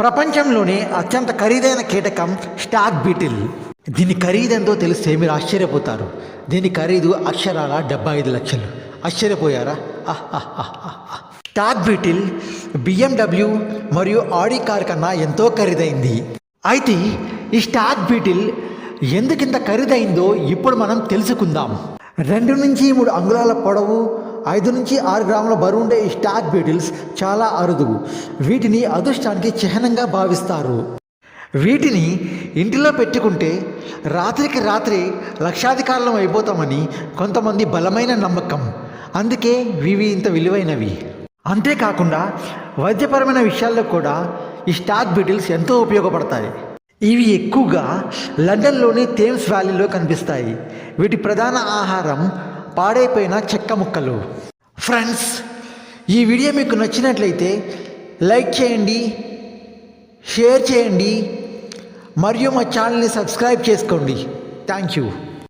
ప్రపంచంలోనే అత్యంత ఖరీదైన కీటకం స్టాక్ బీటిల్. దీని ఖరీదెంతో తెలిస్తే మీరు ఆశ్చర్యపోతారు. దీని ఖరీదు అక్షరాల డెబ్బై ఐదు లక్షలు. ఆశ్చర్యపోయారా? స్టాక్ బీటిల్ బిఎండబ్ల్యూ మరియు ఆడి కార్ కన్నా ఎంతో ఖరీదైంది. అయితే ఈ స్టాక్ బీటిల్ ఎందుకింత ఖరీదైందో ఇప్పుడు మనం తెలుసుకుందాం. రెండు నుంచి మూడు అంగుళాల పొడవు ఐదు నుంచి ఆరు గ్రాముల బరువు ఉండే ఈ స్టాక్ బీటిల్స్ చాలా అరుదు వీటిని అదృష్టానికి చిహ్నంగా భావిస్తారు. వీటిని ఇంటిలో పెట్టుకుంటే రాత్రికి రాత్రి లక్షాధికారులం అయిపోతామని కొంతమంది బలమైన నమ్మకం. అందుకే ఇవి ఇంత విలువైనవి. అంతేకాకుండా వైద్యపరమైన విషయాల్లో కూడా ఈ స్టాక్ బీటిల్స్ ఎంతో ఉపయోగపడతాయి. ఇవి ఎక్కువగా లండన్లోని థేమ్స్ వ్యాలీలో కనిపిస్తాయి. వీటి ప్రధాన ఆహారం పాడైపోయిన చెక్క ముక్కలు. ఫ్రెండ్స్ ఈ వీడియో మీకు నచ్చినట్లయితే లైక్ చేయండి షేర్ చేయండి మరియు మా ఛానల్ని సబ్స్క్రైబ్ చేసుకోండి. Thank you